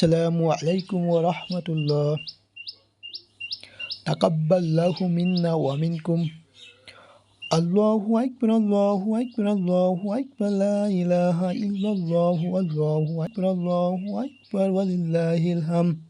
السلام عليكم ورحمة الله. تقبل الله منا ومنكم. الله أكبر الله أكبر الله أكبر. لا إله إلا الله والله أكبر الله أكبر ولله الحمد.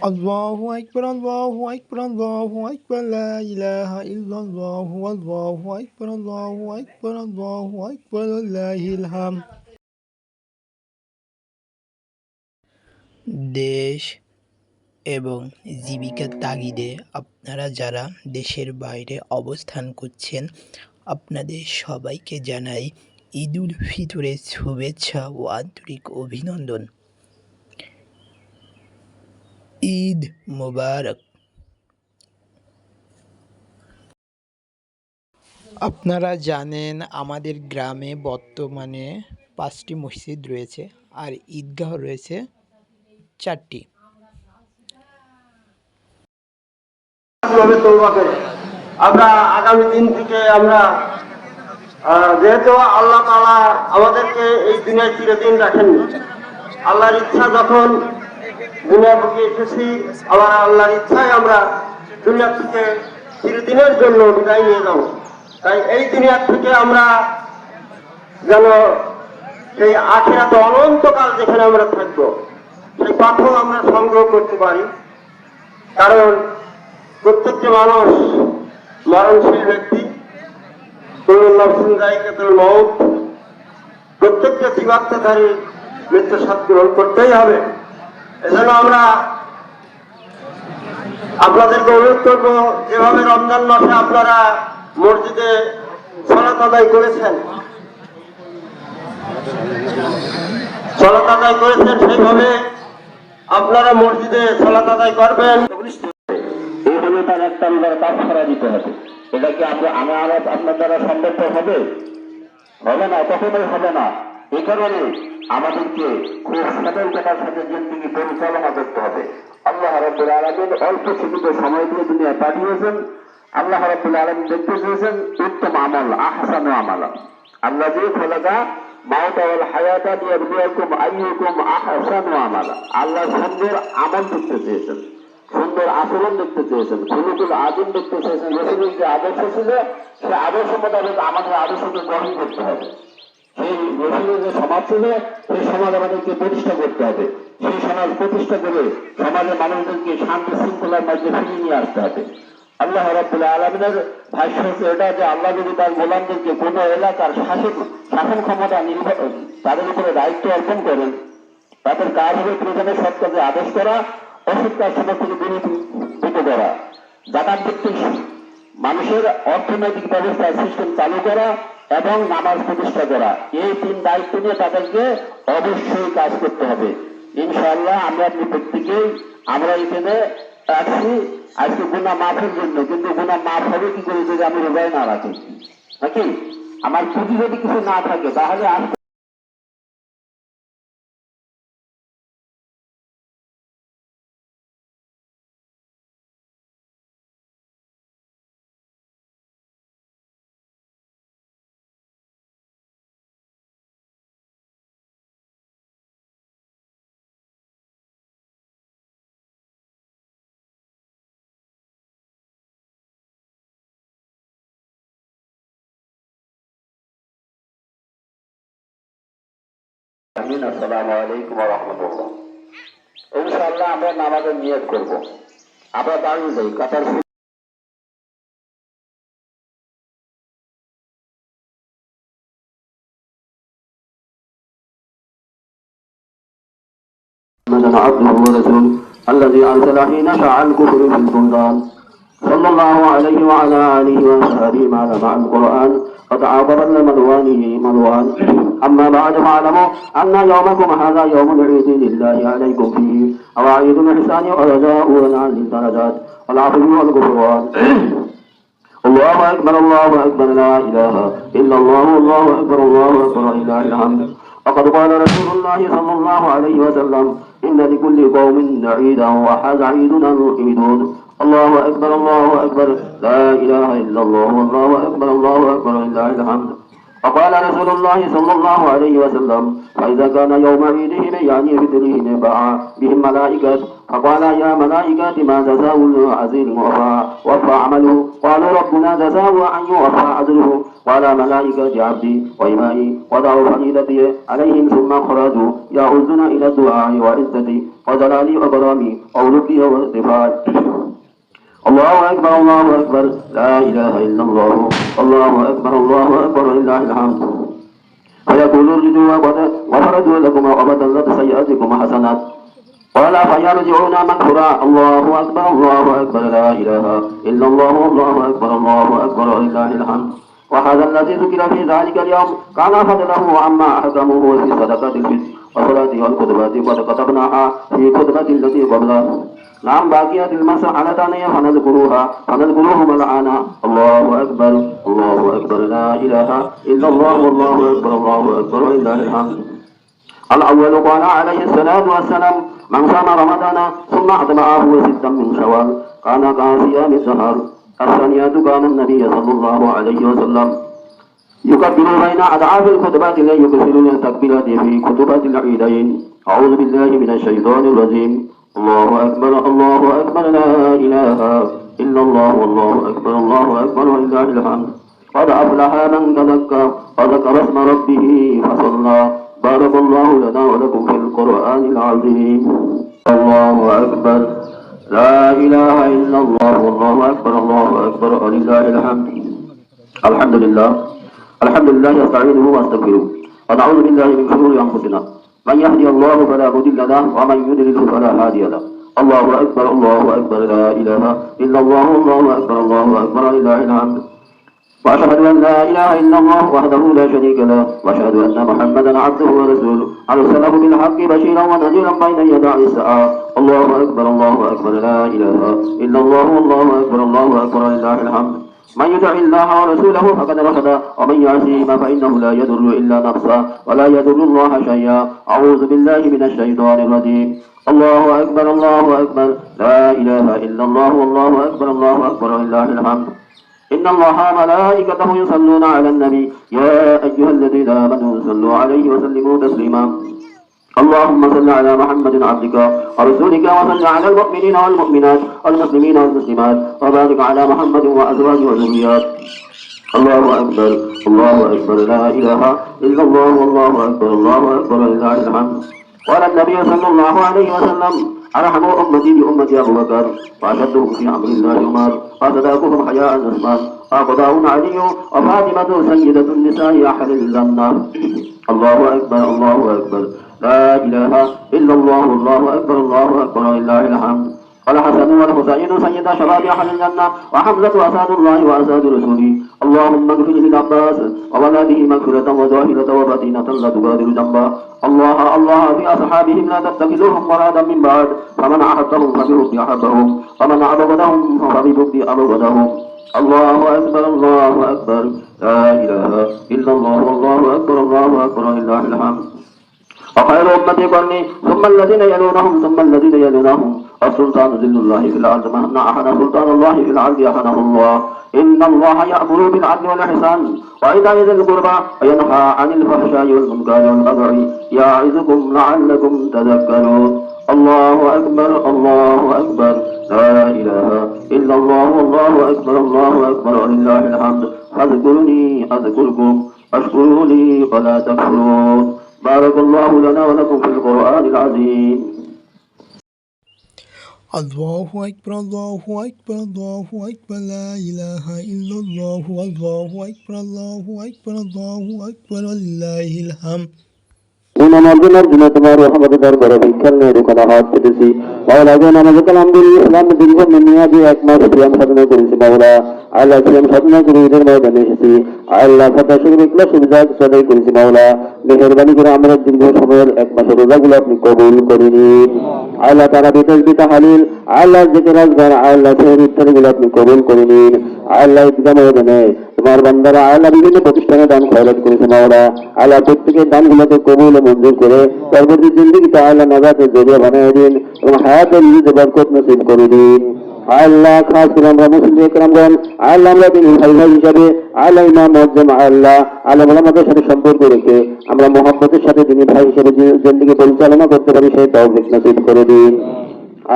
আল্লাহু আকবার আল্লাহু আকবার আল্লাহু আকবার লা ইলাহা ইল্লাল্লাহু আল্লাহু আকবার আল্লাহু আকবার আল্লাহু আকবার লিল্লাহিল হামদ দেশ এবং জীবিকার তাগিদে আপনারা যারা দেশের বাইরে অবস্থান করছেন আপনাদের সবাইকে জানাই ঈদ উল ফিতরের শুভেচ্ছা ও আন্তরিক অভিনন্দন। ঈদ মোবারক। আপনারা জানেন আমাদের গ্রামে বর্তমানে পাঁচটি মসজিদ রয়েছে আর ঈদগাহ রয়েছে চারটি। আমরা আগামী দিন থেকে আমরা যেহেতু আল্লাহ তালা আমাদেরকে এই দুনিয়ায় চিরদিন রাখেননি, আল্লাহর ইচ্ছা যখন দুনিয়া থেকে এসেছি আবার আল্লাহর ইচ্ছায় আমরা দুনিয়া থেকে চিরদিনের জন্য বিদায় নিয়ে যাব। তাই এই দুনিয়ার থেকে আমরা যেন সেই আখেরাতে অনন্তকাল যেখানে আমরা থাকব, সেই পাথর আমরা সংগ্রহ করতে পারি। কারণ প্রত্যেকটি মানুষ মরণশীল ব্যক্তি প্রত্যেকটা জীবাত্মাধারী মৃত্যু সাথ গ্রহণ করতেই হবে। এজন্য আমরা আপনাদেরকে অনুরোধ করব, যেভাবে রমজান মাসে আপনারা মসজিদে সলাত আদায় করেছেন, সলাত আদায় করেছেন, সেইভাবে আপনারা মসজিদে সলাত আদায় করবেন। এই হলে তার একটা আমরা কাজ করা দিতে হবে। এটা কি আমরা আমার আপনার দ্বারা সম্ভব হবে? হবে না, কখনোই হবে না। এই কারণে আমাদেরকে খুব সতর্কতার সাথে জিন্দিগি পরিচালনা করতে হবে। আল্লাহ রব্বুল আলমিন অল্প সীমিত সময় দিয়ে দুনিয়া পাঠিয়েছেন। আল্লাহ রব্বুল আলমিন দেখতে চেয়েছেন, উত্তম আমল, আহসান আমালা। আল্লাহ দিয়ে খোলাকা মাওতা ওয়াল হায়াতা দিয়ে বিয়াকুম আইয়ুকুম আহসানু আমালা। আল্লাহ সুন্দর আমল দেখতে চেয়েছেন, সুন্দর আচরণ দেখতে চেয়েছেন, খুলুকুল আদিম দেখতে চেয়েছেন, রসুলের যে আদর্শ ছিল, সে আদর্শ মোতাবেক আমাদের আদর্শকে গ্রহণ করতে হবে। সেই রসুলের যে সমাজ ছিল সেই সমাজ আমাদেরকে প্রতিষ্ঠা করতে হবে। সেই সমাজ প্রতিষ্ঠা করে সমাজের মানুষদেরকে শান্তি শৃঙ্খলার মধ্যে ফিরিয়ে নিয়ে আসতে হবে। আল্লাহ রাবুল আলমিনের ভাষ্য হচ্ছে এটা যে আল্লাহ যদি তার গোলামদেরকে কোন এলাকার শাসক শাসন ক্ষমতা নির্ভর তাদের উপরে দায়িত্ব অর্পণ করেন, তাদের কাজ হবে প্রথমে সৎ কাজে আদেশ করা, অসৎ কাজ সমস্ত বিরোধিত করা, জাকাত মানুষের অর্থনৈতিক ব্যবস্থা সিস্টেম চালু করা এবং নামাজ প্রতিষ্ঠা করা। এই তিন দায়িত্ব নিয়ে তাদেরকে অবশ্যই কাজ করতে হবে। ইনশাআল্লাহ আমরা আপনি প্রত্যেকেই আমরা এখানে আসছি আজকে গুণা মাফের জন্য। কিন্তু গুণা মাফ হবে কি করে যদি আমি রোজায় না রাখি? নাকি? আমার পুঁজি যদি কিছু না থাকে, তাহলে আমিন আসসালামু আলাইকুম ওয়া রাহমাতুল্লাহ ইনশাআল্লাহ আমরা নামাজের নিয়ত করব আমরা দাঁড়িয়ে যাই কাতার محمدا عبده ورسوله الذي ارسل حين شاع الكفر في البلدان صلى الله عليه وعلى آله وصحبه ما مع القرآن فتعاقب لملوانه ملوان. أما بعد فاعلموا أن يومكم هذا يوم العيد لله عليكم فيه أواعيد الإحسان ورجاء ونعم الدرجات والعفو والغفران. الله أكبر الله أكبر لا إله إلا الله الله أكبر الله أكبر لله الحمد. وقد قال رسول الله صلى الله عليه وسلم إن لكل قوم عيدا وهذا عيدنا العيدون الله أكبر الله أكبر. لا إله إلا الله الله أكبر الله أكبر لله الحمد. وقال رسول الله صلى الله عليه وسلم فإذا كان يوم عيدهم يعني فطرهم باع بهم ملائكة. فقال يا ملائكة ما جزاء العزيز وفى وفى عمله. قالوا ربنا جزاء أن يوفى عدله قال ملائكة عبدي وإمائي وضعوا فريدتي عليهم ثم خرجوا يعوزون إلى الدعاء وعزتي وجلالي وكرامي وولدي وارتفاعي الله أكبر الله أكبر. لا إله إلا الله. الله أكبر الله أكبر لله الحمد. فيقول وقد غفرت لكم وبدلت سيئاتكم حسنات قال فيرجعون مغفورا الله أكبر الله أكبر لا إله إلا الله. الله أكبر الله أكبر لله الحمد. وهذا الذي ذكر في ذلك اليوم كان فضله عما أحكمه في صدقة الفطر وصلاة والخطبات قد كتبناها في خطبة التي قبلها. نعم باقيات المسألة فنذكروها فنذكروهم الآن. الله أكبر الله أكبر. لا إله إلا الله والله أكبر الله أكبر ولله الحمد. الأول قال عليه الصلاة والسلام من صام رمضان ثم أتبعه ستا من شوال كان كصيام الدهر الثانية كان النبي صلى الله عليه وسلم. يكبر بين أضعاف الخطبات لا يكسرون التكبيرات في خطبات العيدين. أعوذ بالله من الشيطان الرجيم. الله أكبر الله أكبر لا إله إلا الله والله أكبر الله أكبر ولله الحمد. قد أفلح من تذكر وذكر اسم ربه فصلى. بارك الله لنا ولكم في القرآن العظيم. الله أكبر لا إله إلا الله والله أكبر الله أكبر ولله الحمد. الحمد لله الحمد لله أستعينه وأستغفره ونعوذ بالله من شرور أنفسنا. من يهدي الله فلا مضل له ومن يضلل فلا هادي له. الله أكبر الله أكبر لا إله إلا الله الله أكبر الله أكبر لله الحمد وأشهد أن لا إله إلا الله وحده لا شريك له وأشهد أن محمدا عبده ورسوله. أرسله بالحق بشيرا ونذيرا بين يدع الساعة. الله أكبر الله أكبر لا إله إلا الله الله أكبر الله أكبر لله الحمد. من يطع الله ورسوله فقد رشد ومن يعصيهما فإنه لا يضر إلا نفسه ولا يضر الله شيئا. أعوذ بالله من الشيطان الرجيم. الله أكبر الله أكبر. لا إله إلا الله والله أكبر الله أكبر لله الحمد. إن الله ملائكته يصلون على النبي. يا أيها الذين آمنوا صلوا عليه وسلموا تسليما. اللهم صل على محمد عبدك ورسولك وصل على المؤمنين والمؤمنات والمسلمين والمسلمات وبارك على محمد وأزواجه وذريات. الله أكبر الله أكبر لا إله إلا الله والله أكبر الله أكبر لله الحمد. قال النبي صلى الله عليه وسلم أرحم أمتي بأمتي أبو بكر وأشدهم في أمر الله عمر وأصداقهم حياء عثمان وأقضاهم علي وفاطمة سيدة النساء أحد الجنة. الله أكبر الله أكبر. لا إله إلا الله الله أكبر الله أكبر لله الحمد والحسن والحسين سيد شباب أهل الجنة وحمزة أساد الله وأساد رسوله. اللهم اغفر للعباس وولده مغفرة وظاهرة وباطنة لا تغادر ذنبا الله الله في أصحابهم لا تتخذوهم ورادا من بعد. فمن أحبهم فبحب أحبهم ومن أبغضهم فببغض أبغضهم الله أكبر الله أكبر لا إله إلا الله والله أكبر الله أكبر لله الحمد قرني ثم الذين يلونهم ثم الذين يلونهم. السلطان ذل الله في الأرض. مهن أحد سلطان الله في الأرض؟ أحده الله. إن الله يأمر بالعدل والإحسان. وإيتاء ذي القربى وينهى عن الفحشاء والمنكر والبغي يعظكم لعلكم تذكرون. الله أكبر الله أكبر. لا إله إلا الله والله أكبر الله أكبر. ولله الحمد. فاذكرني أذكركم. واشكروا لي ولا تكفرون. بارك الله لنا ولكم في القرآن العظيم الله أكبر الله أكبر الله أكبر لا إله إلا الله الله أكبر الله أكبر الله أكبر لله الحمد إمام أرجنا أرجنا تمار وحمد دار بربي كلنا ركنا هات تدسي مولا جانا مزك الحمد لله إسلام دنيا من نياد أكمل سيام خدنا كريس مولا الله سيام خدنا كريس مولا نشسي الله فتح شكر إكلا شبزاك صدق كريس مولا মেহরবানি করে আমরা দীর্ঘ সময়ের এক মাসের রোজাগুলো আপনি কবুল করে নিন। আল্লাহ তারা বিদেশ বিতা হালিল, আল্লাহ জেকে রাজগার, আল্লাহ শহর ইত্যাদিগুলো আপনি কবুল করে নিন। আল্লাহ ঈদগাহ ময়দানে তোমার বান্দারা আল্লাহ বিভিন্ন প্রতিষ্ঠানে দান খয়রাত করেছে মাওলা। আল্লাহ প্রত্যেকের দানগুলোকে কবুল ও মঞ্জুর করে পরবর্তী জিন্দগিতে আল্লাহ নাজাতের জরিয়া বানিয়ে দিন এবং হায়াতের নিজে বরকত নসিব করে দিন। আল্লাহ আল্লাহ আমরা তিনি হিসাবে, আল্লাহ ইমাম, মজ্জম, আল্লাহ আল্লাহ আমাদের সাথে সম্পর্ক রেখে আমরা মোহাম্মতের সাথে তিনি ভাই হিসেবে জিন্দগি পরিচালনা করতে পারি সেই করে দিন।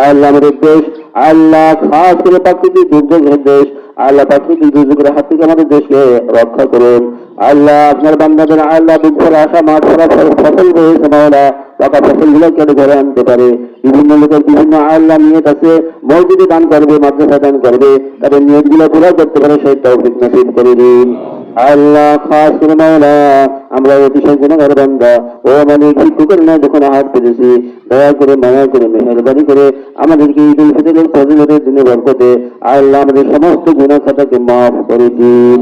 আল্লাহ আমাদের দেশ, আল্লাহ খাস করে প্রাকৃতিক দুর্যোগের দেশ, আল্লাহ প্রাকৃতিক দুর্যোগের হাত থেকে আমাদের দেশকে রক্ষা করুন। আল্লাহ আপনার বান্দাদের, আল্লাহ দুঃখের আশা, মাঠ ফসল রয়েছে মাওলা পাকা ফসলগুলো কেটে ঘরে আনতে পারে। বিভিন্ন লোকের বিভিন্ন আল্লাহ নিয়ত আছে মসজিদে দান করবে, মাদ্রাসা দান করবে, তাদের নিয়তগুলো পুরো করতে পারে, সেই তৌফিক নসিব করে দিন। আল্লাহ খাস করে মাওলা, আমরা অতিশয় গুণাগার বান্দা। ও মালিক ভিক্ষুকের না, যখন হাত পেতেছি, দয়া করে মায়া করে, মেহরবানি করে আমাদেরকে ঈদ উল ফিতরের ফজিলতের দিনে বরকতে আল্লাহ আমাদের সমস্ত গুণা খাতাকে মাফ করে দিন।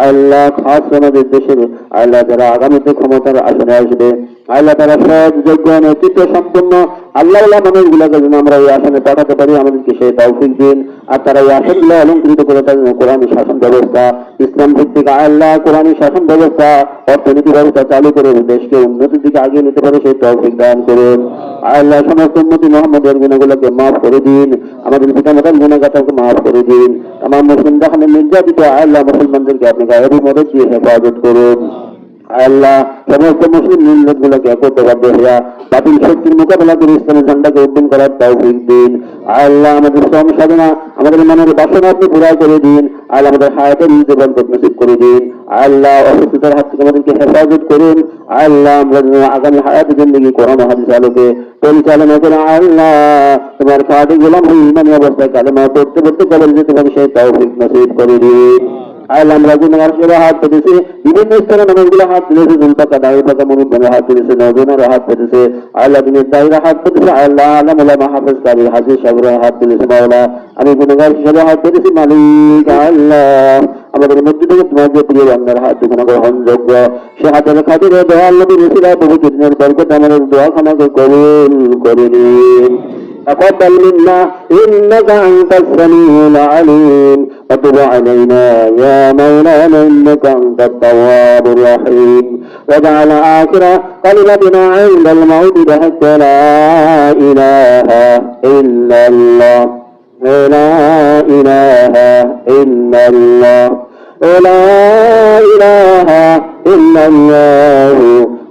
আল্লাহ খাস আমাদের দেশের আল্লাহ যারা আগামীতে ক্ষমতার আসনে আসবে, আল্লাহ তারা সৎ, যোগ্য, নেতৃত্ব সম্পন্ন, আল্লাহ আল্লাহ মানুষগুলোকে যেন আমরা এই আসনে পাঠাতে পারি, আমাদেরকে সেই তৌফিক দিন। আর তারা এই আসনগুলো অলঙ্কৃত করে তাদের কোরআনী শাসন ব্যবস্থা, ইসলাম ভিত্তিক আল্লাহ কোরআনী শাসন ব্যবস্থা, অর্থনীতি ব্যবস্থা চালু করে দেশকে উন্নতির দিকে আগিয়ে নিতে পারে, সেই তৌফিক দান করুন। আল্লাহ সমস্ত উন্নতি মোহাম্মদের গুণগুলোকে মাফ করে দিন। আমাদের পিতামাতার গুণাগাতাকে মাফ করে দিন। আমার মুসলিম দেখানে নির্যাতিত আল্লাহ মুসলমানদেরকে আপনি গায়েবী মদত দিয়ে হেফাজত করুন। আল্লাহ সমস্ত মুসলিম মিল্লত গুলোকে একত্রবদ্ধ হইয়া বাতিল শক্তির মোকাবেলা করে ইসলামের ঝান্ডাকে উদ্দিন করার তৌফিক দিন। আল্লাহ আমাদের শ্রম সাধনা, আমাদের মনের বাসনা আপনি পুরা করে দিন। আল্লাহ আমাদের হায়াতের বরকত নসিব করে দিন। আল্লাহ অসুস্থতার হাত থেকে আমাদেরকে হেফাজত করুন। আল্লাহ আমরা আগামী হায়াত জিন্দগি কোরআন হাদিস আলোকে পরিচালনা করে। আল্লাহ তোমার ফাটি গোলাম হয়ে ইমানি অবস্থায় কালেমা পড়তে পড়তে কবল যেতে পারি, সেই তৌফিক নসিব করে দিন। আল্লাহ আমরা সেবা হাত পেতেছে। বিভিন্ন স্তরে মানুষগুলো হাত তুলেছে জুল পাকা হাত নজনেরা হাত পেতেছে। আল্লাহ দিনের হাত পেতেছে, আল্লাহ আল্লাহ মোলামা হাফেজ কাবির হাজির হাত তুলেছে মাওলা। আমি হাত পেতেছি, মালিক আল্লাহ। আমাদের মধ্যে থেকে তোমার যে প্রিয় বান্দার হাত গ্রহণযোগ্য সে হাতের খাতিরে দোয়া আল্লাহ কবুল করে নিন। تقبل منا إنك أنت السميع العليم. وتب علينا يا مولانا إنك أنت التواب الرحيم. واجعل آخر كلمتنا عند الموت بحق لا إله إلا الله. لا إله إلا الله. لا إله إلا الله.